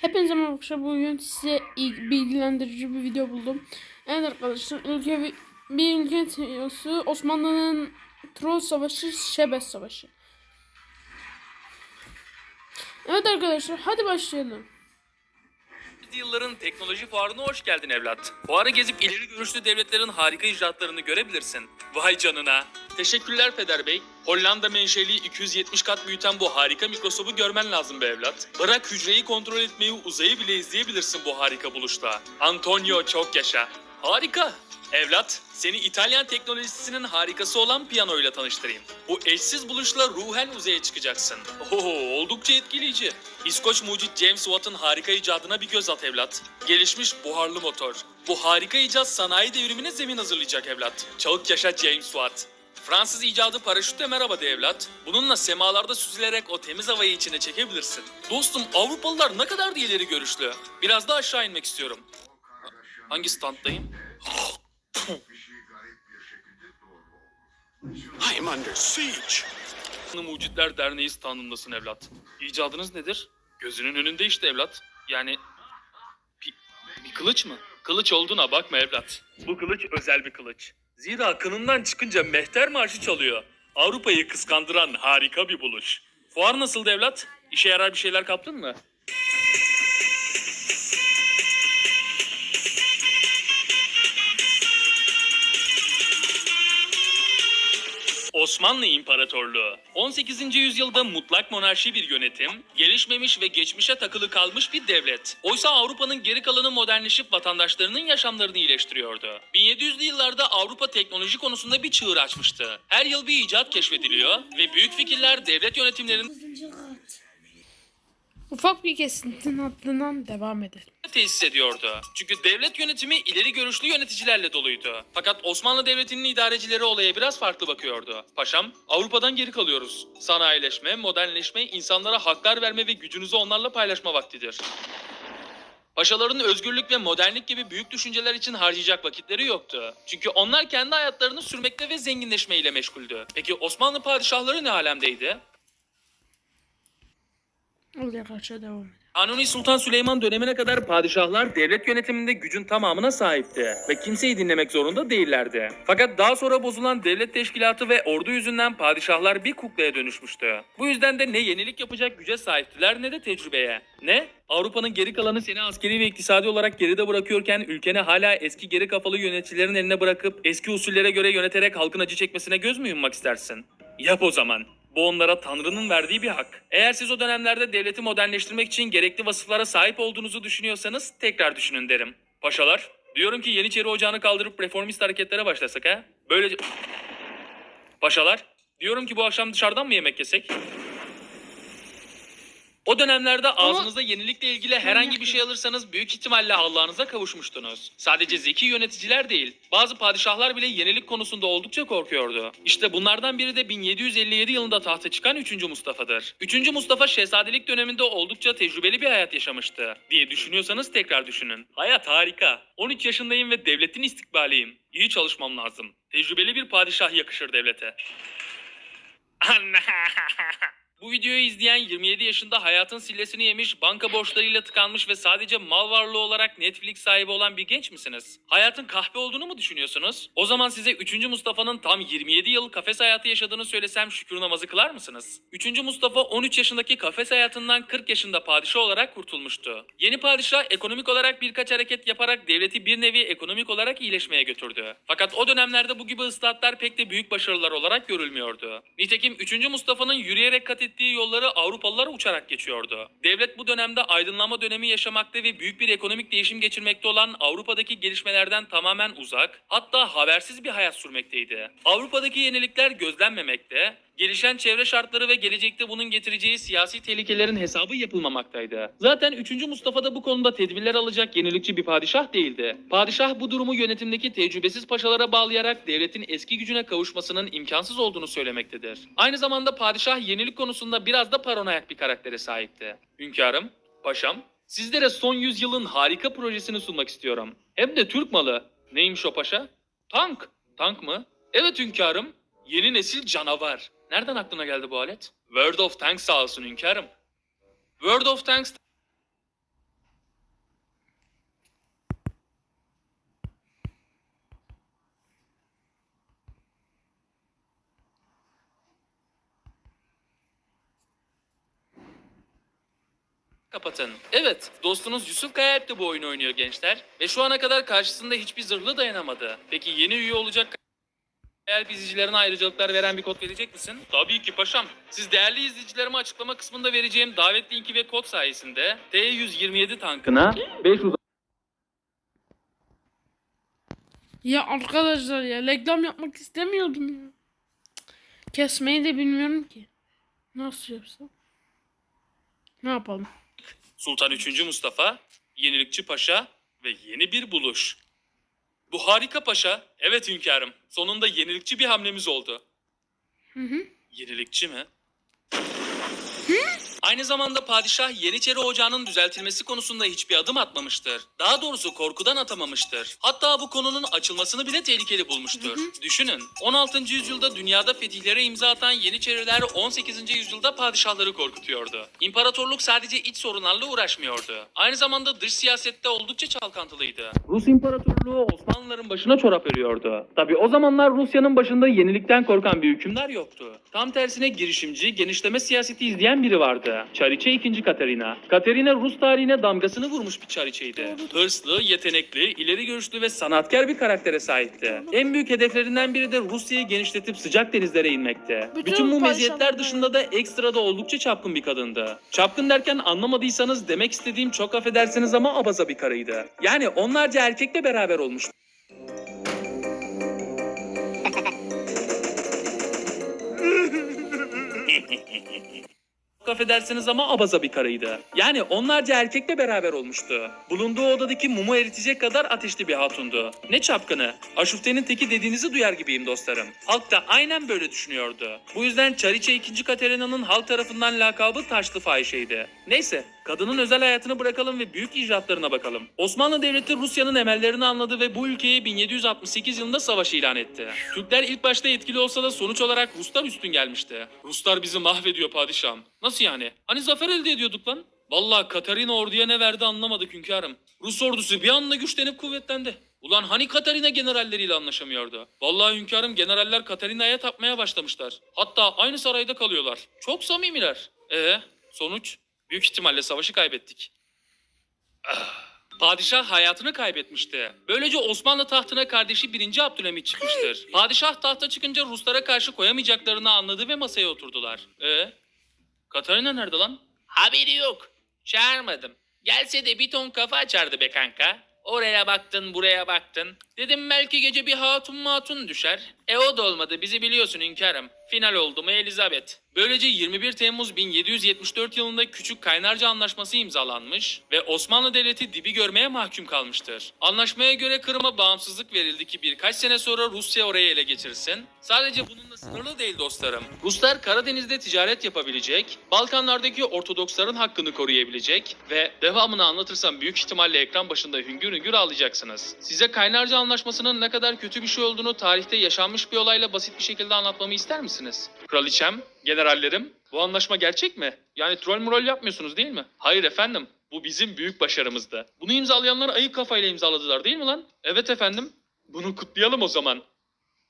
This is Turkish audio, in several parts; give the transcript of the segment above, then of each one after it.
Hepinize merhaba. Bugün size ilg- bilgilendirici bir video buldum. Evet arkadaşlar ülke bir, ülke teorisi Osmanlı'nın Troll Savaşı, Şebes Savaşı. Evet arkadaşlar hadi başlayalım. Yılların teknoloji fuarına hoş geldin evlat. Fuarı gezip ileri görüşlü devletlerin harika icraatlarını görebilirsin. Vay canına. Teşekkürler Peder Bey. Hollanda menşeli 270 kat büyüten bu harika mikroskobu görmen lazım be evlat. Bırak hücreyi kontrol etmeyi uzayı bile izleyebilirsin bu harika buluşla. Antonio çok yaşa. Harika. Evlat, seni İtalyan teknolojisinin harikası olan piyanoyla tanıştırayım. Bu eşsiz buluşla ruhen uzaya çıkacaksın. Oho, oldukça etkileyici. İskoç mucit James Watt'ın harika icadına bir göz at evlat. Gelişmiş buharlı motor. Bu harika icat sanayi devrimine zemin hazırlayacak evlat. Çok yaşa James Watt. Fransız icadı paraşütle merhaba de evlat. Bununla semalarda süzülerek o temiz havayı içine çekebilirsin. Dostum Avrupalılar ne kadar da görüşlü. Biraz da aşağı inmek istiyorum. Hangi standdayım? I am under siege. Mucitler Derneği standındasın evlat. İcadınız nedir? Gözünün önünde işte evlat. Yani bir, bir kılıç mı? Kılıç olduğuna bakma evlat. Bu kılıç özel bir kılıç. Zira kınından çıkınca mehter marşı çalıyor. Avrupa'yı kıskandıran harika bir buluş. Fuar nasıldı evlat? İşe yarar bir şeyler kaptın mı? Osmanlı İmparatorluğu 18. yüzyılda mutlak monarşi bir yönetim, gelişmemiş ve geçmişe takılı kalmış bir devlet. Oysa Avrupa'nın geri kalanı modernleşip vatandaşlarının yaşamlarını iyileştiriyordu. 1700'lü yıllarda Avrupa teknoloji konusunda bir çığır açmıştı. Her yıl bir icat keşfediliyor ve büyük fikirler devlet yönetimlerinin Ufak bir kesintinin ardından devam edelim. tesis ediyordu. Çünkü devlet yönetimi ileri görüşlü yöneticilerle doluydu. Fakat Osmanlı Devleti'nin idarecileri olaya biraz farklı bakıyordu. Paşam, Avrupa'dan geri kalıyoruz. Sanayileşme, modernleşme, insanlara haklar verme ve gücünüzü onlarla paylaşma vaktidir. Paşaların özgürlük ve modernlik gibi büyük düşünceler için harcayacak vakitleri yoktu. Çünkü onlar kendi hayatlarını sürmekte ve zenginleşmeyle meşguldü. Peki Osmanlı padişahları ne alemdeydi? Devam edelim. Kanuni Sultan Süleyman dönemine kadar padişahlar devlet yönetiminde gücün tamamına sahipti ve kimseyi dinlemek zorunda değillerdi. Fakat daha sonra bozulan devlet teşkilatı ve ordu yüzünden padişahlar bir kuklaya dönüşmüştü. Bu yüzden de ne yenilik yapacak güce sahiptiler ne de tecrübeye. Ne? Avrupa'nın geri kalanı seni askeri ve iktisadi olarak geride bırakıyorken ülkeni hala eski geri kafalı yöneticilerin eline bırakıp eski usullere göre yöneterek halkın acı çekmesine göz mü yummak istersin? Yap o zaman. Bu onlara Tanrı'nın verdiği bir hak. Eğer siz o dönemlerde devleti modernleştirmek için gerekli vasıflara sahip olduğunuzu düşünüyorsanız tekrar düşünün derim. Paşalar, diyorum ki Yeniçeri Ocağı'nı kaldırıp reformist hareketlere başlasak ha? Böylece... Paşalar, diyorum ki bu akşam dışarıdan mı yemek yesek? O dönemlerde ağzınıza yenilikle ilgili herhangi bir şey alırsanız büyük ihtimalle Allah'ınıza kavuşmuştunuz. Sadece zeki yöneticiler değil, bazı padişahlar bile yenilik konusunda oldukça korkuyordu. İşte bunlardan biri de 1757 yılında tahta çıkan 3. Mustafa'dır. 3. Mustafa şehzadelik döneminde oldukça tecrübeli bir hayat yaşamıştı diye düşünüyorsanız tekrar düşünün. Hayat harika. 13 yaşındayım ve devletin istikbaliyim. İyi çalışmam lazım. Tecrübeli bir padişah yakışır devlete. Bu videoyu izleyen 27 yaşında hayatın sillesini yemiş, banka borçlarıyla tıkanmış ve sadece mal varlığı olarak Netflix sahibi olan bir genç misiniz? Hayatın kahpe olduğunu mu düşünüyorsunuz? O zaman size 3. Mustafa'nın tam 27 yıl kafes hayatı yaşadığını söylesem şükür namazı kılar mısınız? 3. Mustafa 13 yaşındaki kafes hayatından 40 yaşında padişah olarak kurtulmuştu. Yeni padişah ekonomik olarak birkaç hareket yaparak devleti bir nevi ekonomik olarak iyileşmeye götürdü. Fakat o dönemlerde bu gibi ıslahatlar pek de büyük başarılar olarak görülmüyordu. Nitekim 3. Mustafa'nın yürüyerek kat ettiği yolları Avrupalılar uçarak geçiyordu. Devlet bu dönemde aydınlanma dönemi yaşamakta ve büyük bir ekonomik değişim geçirmekte olan Avrupa'daki gelişmelerden tamamen uzak, hatta habersiz bir hayat sürmekteydi. Avrupa'daki yenilikler gözlenmemekte, gelişen çevre şartları ve gelecekte bunun getireceği siyasi tehlikelerin hesabı yapılmamaktaydı. Zaten 3. Mustafa da bu konuda tedbirler alacak yenilikçi bir padişah değildi. Padişah bu durumu yönetimdeki tecrübesiz paşalara bağlayarak devletin eski gücüne kavuşmasının imkansız olduğunu söylemektedir. Aynı zamanda padişah yenilik konusunda biraz da paranoyak bir karaktere sahipti. Hünkârım, paşam, sizlere son yüzyılın harika projesini sunmak istiyorum. Hem de Türk malı. Neymiş o paşa? Tank. Tank mı? Evet hünkârım. Yeni nesil canavar. Nereden aklına geldi bu alet? Word of Thanks sağ olsun hünkârım. Word of Thanks Kapatın. Evet, dostunuz Yusuf Kayalp de bu oyunu oynuyor gençler. Ve şu ana kadar karşısında hiçbir zırhlı dayanamadı. Peki yeni üye olacak Kayalp izleyicilerine ayrıcalıklar veren bir kod verecek misin? Tabii ki paşam. Siz değerli izleyicilerime açıklama kısmında vereceğim davet linki ve kod sayesinde T-127 tankına 500 Ya arkadaşlar ya reklam yapmak istemiyordum ya. Kesmeyi de bilmiyorum ki. Nasıl yapsam? Ne yapalım? Sultan 3. Mustafa, Yenilikçi Paşa ve yeni bir buluş. Bu harika paşa. Evet hünkârım. Sonunda yenilikçi bir hamlemiz oldu. Hı hı. Yenilikçi mi? Aynı zamanda padişah Yeniçeri Ocağı'nın düzeltilmesi konusunda hiçbir adım atmamıştır. Daha doğrusu korkudan atamamıştır. Hatta bu konunun açılmasını bile tehlikeli bulmuştur. Düşünün, 16. yüzyılda dünyada fetihlere imza atan Yeniçeriler 18. yüzyılda padişahları korkutuyordu. İmparatorluk sadece iç sorunlarla uğraşmıyordu. Aynı zamanda dış siyasette oldukça çalkantılıydı. Rus İmparatorluğu Osmanlıların başına çorap örüyordu. Tabi o zamanlar Rusya'nın başında yenilikten korkan bir hükümdar yoktu. Tam tersine girişimci, genişleme siyaseti izleyen biri vardı. Çariçe II. Katerina. Katerina Rus tarihine damgasını vurmuş bir çariçeydi. Hırslı, yetenekli, ileri görüşlü ve sanatkar bir karaktere sahipti. En büyük hedeflerinden biri de Rusya'yı genişletip sıcak denizlere inmekti. Bütün Bütün bu meziyetler dışında da ekstra da oldukça çapkın bir kadındı. Çapkın derken anlamadıysanız demek istediğim çok affedersiniz ama abaza bir karıydı. Yani onlarca erkekle beraber olmuş. Çok affedersiniz ama abaza bir karıydı. Yani onlarca erkekle beraber olmuştu. Bulunduğu odadaki mumu eritecek kadar ateşli bir hatundu. Ne çapkını. Aşufte'nin teki dediğinizi duyar gibiyim dostlarım. Halk da aynen böyle düşünüyordu. Bu yüzden Çariçe 2. Katerina'nın halk tarafından lakabı taşlı fahişeydi. Neyse, kadının özel hayatını bırakalım ve büyük icraatlarına bakalım. Osmanlı Devleti Rusya'nın emellerini anladı ve bu ülkeye 1768 yılında savaş ilan etti. Türkler ilk başta etkili olsa da sonuç olarak Ruslar üstün gelmişti. Ruslar bizi mahvediyor padişahım. Nasıl yani? Hani zafer elde ediyorduk lan? Vallahi Katarina orduya ne verdi anlamadık hünkârım. Rus ordusu bir anda güçlenip kuvvetlendi. Ulan hani Katarina generalleriyle anlaşamıyordu? Vallahi hünkârım generaller Katarina'ya tapmaya başlamışlar. Hatta aynı sarayda kalıyorlar. Çok samimiler. Ee, sonuç? Büyük ihtimalle savaşı kaybettik. Ah. Padişah hayatını kaybetmişti. Böylece Osmanlı tahtına kardeşi 1. Abdülhamit çıkmıştır. Padişah tahta çıkınca Ruslara karşı koyamayacaklarını anladı ve masaya oturdular. Ee, Katarina nerede lan? Haberi yok. Çağırmadım. Gelse de bir ton kafa açardı be kanka. Oraya baktın buraya baktın. Dedim belki gece bir hatun matun düşer. E o da olmadı bizi biliyorsun hünkârım. Final oldu mu Elizabeth. Böylece 21 Temmuz 1774 yılında Küçük Kaynarca Anlaşması imzalanmış ve Osmanlı Devleti dibi görmeye mahkum kalmıştır. Anlaşmaya göre Kırım'a bağımsızlık verildi ki birkaç sene sonra Rusya orayı ele geçirsin. Sadece bununla sınırlı değil dostlarım. Ruslar Karadeniz'de ticaret yapabilecek, Balkanlardaki Ortodoksların hakkını koruyabilecek ve devamını anlatırsam büyük ihtimalle ekran başında hüngür hüngür ağlayacaksınız. Size Kaynarca Anlaşması'nın ne kadar kötü bir şey olduğunu tarihte yaşanmış bir olayla basit bir şekilde anlatmamı ister misiniz? Kraliçem, generallerim, bu anlaşma gerçek mi? Yani troll murol yapmıyorsunuz değil mi? Hayır efendim. Bu bizim büyük başarımızdı. Bunu imzalayanlar ayık kafayla imzaladılar değil mi lan? Evet efendim. Bunu kutlayalım o zaman.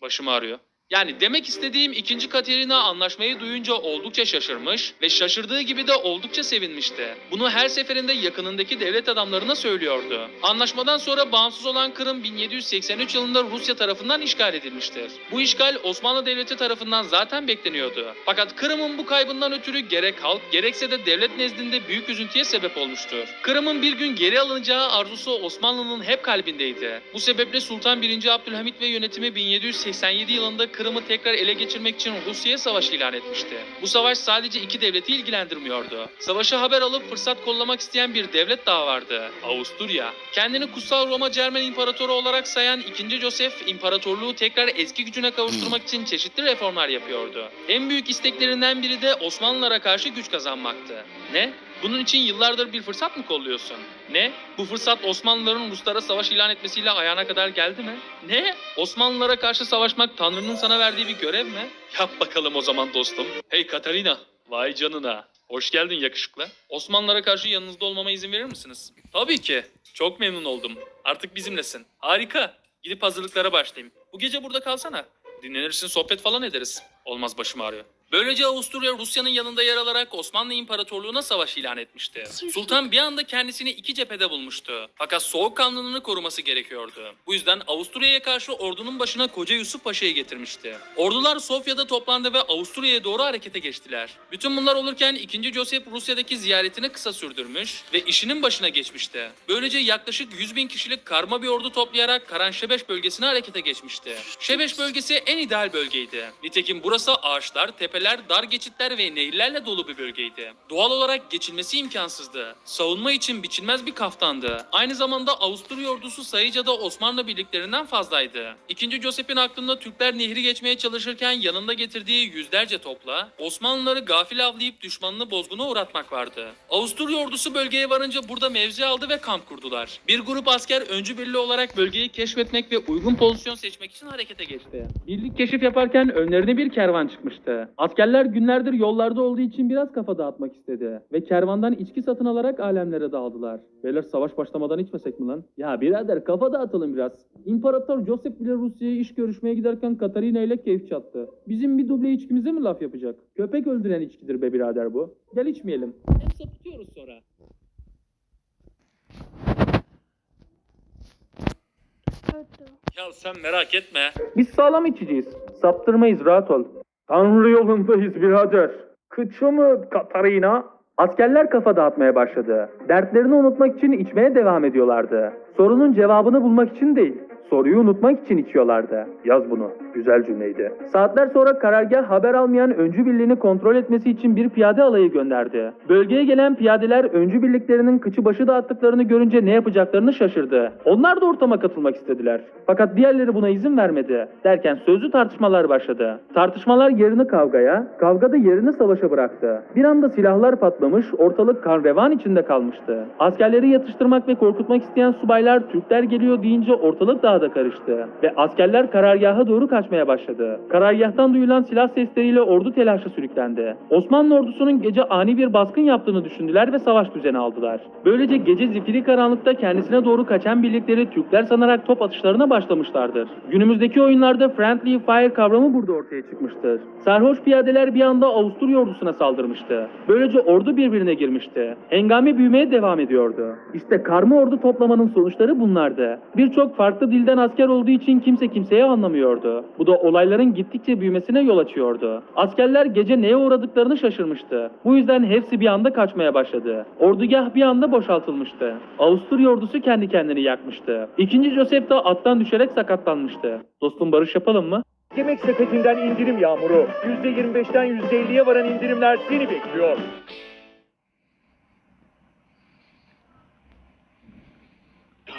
Başım ağrıyor. Yani demek istediğim ikinci Katerina anlaşmayı duyunca oldukça şaşırmış ve şaşırdığı gibi de oldukça sevinmişti. Bunu her seferinde yakınındaki devlet adamlarına söylüyordu. Anlaşmadan sonra bağımsız olan Kırım 1783 yılında Rusya tarafından işgal edilmiştir. Bu işgal Osmanlı Devleti tarafından zaten bekleniyordu. Fakat Kırım'ın bu kaybından ötürü gerek halk gerekse de devlet nezdinde büyük üzüntüye sebep olmuştur. Kırım'ın bir gün geri alınacağı arzusu Osmanlı'nın hep kalbindeydi. Bu sebeple Sultan 1. Abdülhamit ve yönetimi 1787 yılında Kırım'ı tekrar ele geçirmek için Rusya'ya savaş ilan etmişti. Bu savaş sadece iki devleti ilgilendirmiyordu. Savaşı haber alıp fırsat kollamak isteyen bir devlet daha vardı. Avusturya. Kendini Kutsal Roma Cermen İmparatoru olarak sayan 2. Joseph, imparatorluğu tekrar eski gücüne kavuşturmak için çeşitli reformlar yapıyordu. En büyük isteklerinden biri de Osmanlılara karşı güç kazanmaktı. Ne? Bunun için yıllardır bir fırsat mı kolluyorsun? Ne? Bu fırsat Osmanlıların Ruslara savaş ilan etmesiyle ayağına kadar geldi mi? Ne? Osmanlılara karşı savaşmak Tanrı'nın sana verdiği bir görev mi? Yap bakalım o zaman dostum. Hey Katarina. Vay canına. Hoş geldin yakışıklı. Osmanlılara karşı yanınızda olmama izin verir misiniz? Tabii ki. Çok memnun oldum. Artık bizimlesin. Harika. Gidip hazırlıklara başlayayım. Bu gece burada kalsana. Dinlenirsin, sohbet falan ederiz. Olmaz başım ağrıyor. Böylece Avusturya Rusya'nın yanında yer alarak Osmanlı İmparatorluğu'na savaş ilan etmişti. Sultan bir anda kendisini iki cephede bulmuştu. Fakat soğukkanlılığını koruması gerekiyordu. Bu yüzden Avusturya'ya karşı ordunun başına Koca Yusuf Paşa'yı getirmişti. Ordular Sofya'da toplandı ve Avusturya'ya doğru harekete geçtiler. Bütün bunlar olurken 2. Joseph Rusya'daki ziyaretini kısa sürdürmüş ve işinin başına geçmişti. Böylece yaklaşık 100 bin kişilik karma bir ordu toplayarak Karanşebeş bölgesine harekete geçmişti. Şebeş bölgesi en ideal bölgeydi. Nitekim burası ağaçlar, tepeler, dar geçitler ve nehirlerle dolu bir bölgeydi. Doğal olarak geçilmesi imkansızdı. Savunma için biçilmez bir kaftandı. Aynı zamanda Avusturya ordusu sayıca da Osmanlı birliklerinden fazlaydı. İkinci Joseph'in aklında Türkler nehri geçmeye çalışırken yanında getirdiği yüzlerce topla Osmanlıları gafil avlayıp düşmanını bozguna uğratmak vardı. Avusturya ordusu bölgeye varınca burada mevzi aldı ve kamp kurdular. Bir grup asker öncü birliği olarak bölgeyi keşfetmek ve uygun pozisyon seçmek için harekete geçti. Birlik keşif yaparken önlerine bir kervan çıkmıştı. Askerler günlerdir yollarda olduğu için biraz kafa dağıtmak istedi. Ve kervandan içki satın alarak alemlere dağıldılar. Beyler savaş başlamadan içmesek mi lan? Ya birader kafa dağıtalım biraz. İmparator Joseph bile Rusya'ya iş görüşmeye giderken Katarina ile keyif çattı. Bizim bir duble içkimize mi laf yapacak? Köpek öldüren içkidir be birader bu. Gel içmeyelim. Hem sapıtıyoruz sonra. Ya sen merak etme. Biz sağlam içeceğiz. Saptırmayız rahat ol. Tanrı yolundayız birader. Kıçı mı Katarina? Askerler kafa dağıtmaya başladı. Dertlerini unutmak için içmeye devam ediyorlardı. Sorunun cevabını bulmak için değil. Soruyu unutmak için içiyorlardı. Yaz bunu. Güzel cümleydi. Saatler sonra karargah haber almayan öncü birliğini kontrol etmesi için bir piyade alayı gönderdi. Bölgeye gelen piyadeler öncü birliklerinin kıçı başı dağıttıklarını görünce ne yapacaklarını şaşırdı. Onlar da ortama katılmak istediler. Fakat diğerleri buna izin vermedi. Derken sözlü tartışmalar başladı. Tartışmalar yerini kavgaya, kavga da yerini savaşa bıraktı. Bir anda silahlar patlamış, ortalık kan revan içinde kalmıştı. Askerleri yatıştırmak ve korkutmak isteyen subaylar Türkler geliyor deyince ortalık daha da karıştı. Ve askerler karargaha doğru kaçmaya başladı. Karargahtan duyulan silah sesleriyle ordu telaşa sürüklendi. Osmanlı ordusunun gece ani bir baskın yaptığını düşündüler ve savaş düzeni aldılar. Böylece gece zifiri karanlıkta kendisine doğru kaçan birlikleri Türkler sanarak top atışlarına başlamışlardır. Günümüzdeki oyunlarda friendly fire kavramı burada ortaya çıkmıştır. Sarhoş piyadeler bir anda Avusturya ordusuna saldırmıştı. Böylece ordu birbirine girmişti. Hengame büyümeye devam ediyordu. İşte karma ordu toplamanın sonuçları bunlardı. Birçok farklı dilden asker olduğu için kimse kimseye anlamıyordu. Bu da olayların gittikçe büyümesine yol açıyordu. Askerler gece neye uğradıklarını şaşırmıştı. Bu yüzden hepsi bir anda kaçmaya başladı. Ordugah bir anda boşaltılmıştı. Avusturya ordusu kendi kendini yakmıştı. İkinci Joseph de attan düşerek sakatlanmıştı. Dostum barış yapalım mı? Yemek sepetinden indirim yağmuru. %25'ten %50'ye varan indirimler seni bekliyor.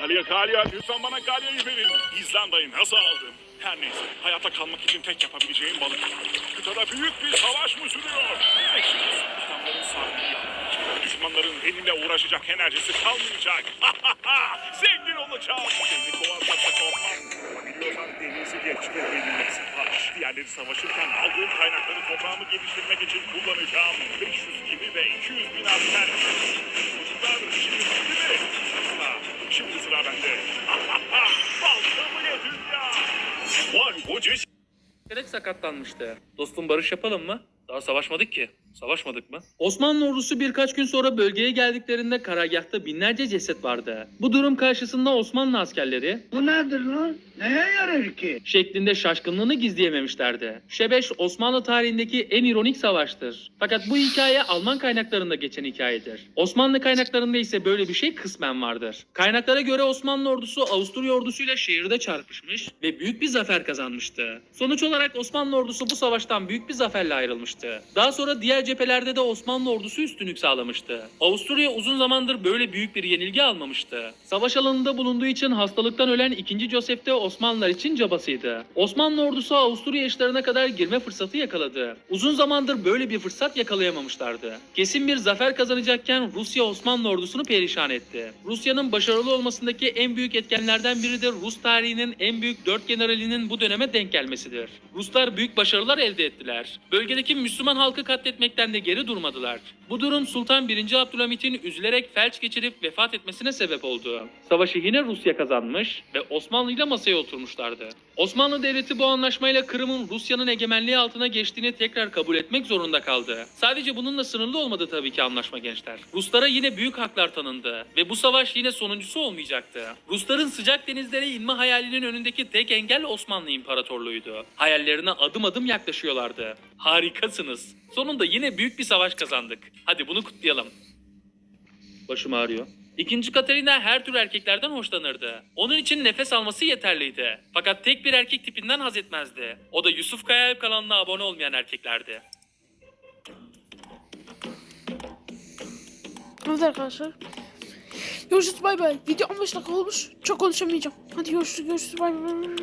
Galya Galya lütfen bana Galya'yı verin. İzlanda'yı nasıl aldın? Her neyse hayatta kalmak için tek yapabileceğim balık. Kıtada büyük bir savaş mı sürüyor? Eşiniz adamların sahibi Düşmanların benimle uğraşacak enerjisi kalmayacak. Zengin olacağım. Beni kovarlarsa korkmam. Biliyorsan denizi geçme benimle savaş. Diğerleri savaşırken aldığım kaynakları toprağımı geliştirmek için kullanacağım. 500 gibi ve 200 bin asker. Çocuklar şimdi bitti mi? Ha, Şimdi sıra bende. Baltamı ye dünya. Vay bu. Düşerek sakatlanmıştı. Dostum barış yapalım mı? Daha savaşmadık ki. Savaşmadık mı? Osmanlı ordusu birkaç gün sonra bölgeye geldiklerinde karargahta binlerce ceset vardı. Bu durum karşısında Osmanlı askerleri Bu nedir lan? Neye yarar ki? şeklinde şaşkınlığını gizleyememişlerdi. Şebeş Osmanlı tarihindeki en ironik savaştır. Fakat bu hikaye Alman kaynaklarında geçen hikayedir. Osmanlı kaynaklarında ise böyle bir şey kısmen vardır. Kaynaklara göre Osmanlı ordusu Avusturya ordusuyla şehirde çarpışmış ve büyük bir zafer kazanmıştı. Sonuç olarak Osmanlı ordusu bu savaştan büyük bir zaferle ayrılmıştı. Daha sonra diğer cephelerde de Osmanlı ordusu üstünlük sağlamıştı. Avusturya uzun zamandır böyle büyük bir yenilgi almamıştı. Savaş alanında bulunduğu için hastalıktan ölen 2. Joseph de Osmanlılar için cabasıydı. Osmanlı ordusu Avusturya işlerine kadar girme fırsatı yakaladı. Uzun zamandır böyle bir fırsat yakalayamamışlardı. Kesin bir zafer kazanacakken Rusya Osmanlı ordusunu perişan etti. Rusya'nın başarılı olmasındaki en büyük etkenlerden biri de Rus tarihinin en büyük dört generalinin bu döneme denk gelmesidir. Ruslar büyük başarılar elde ettiler. Bölgedeki Müslüman halkı katletmekten de geri durmadılar. Bu durum Sultan 1. Abdülhamit'in üzülerek felç geçirip vefat etmesine sebep oldu. Savaşı yine Rusya kazanmış ve Osmanlı ile masaya oturmuşlardı. Osmanlı Devleti bu anlaşmayla Kırım'ın Rusya'nın egemenliği altına geçtiğini tekrar kabul etmek zorunda kaldı. Sadece bununla sınırlı olmadı tabii ki anlaşma gençler. Ruslara yine büyük haklar tanındı ve bu savaş yine sonuncusu olmayacaktı. Rusların sıcak denizlere inme hayalinin önündeki tek engel Osmanlı İmparatorluğu'ydu. Hayallerine adım adım yaklaşıyorlardı. Harikasınız. Sonunda yine büyük bir savaş kazandık. Hadi bunu kutlayalım. Başım ağrıyor. İkinci Katerina her tür erkeklerden hoşlanırdı. Onun için nefes alması yeterliydi. Fakat tek bir erkek tipinden haz etmezdi. O da Yusuf Kaya kanalına abone olmayan erkeklerdi. Evet arkadaşlar. Görüşürüz bay bay. Video 15 dakika olmuş. Çok konuşamayacağım. Hadi görüşürüz görüşürüz bay bay.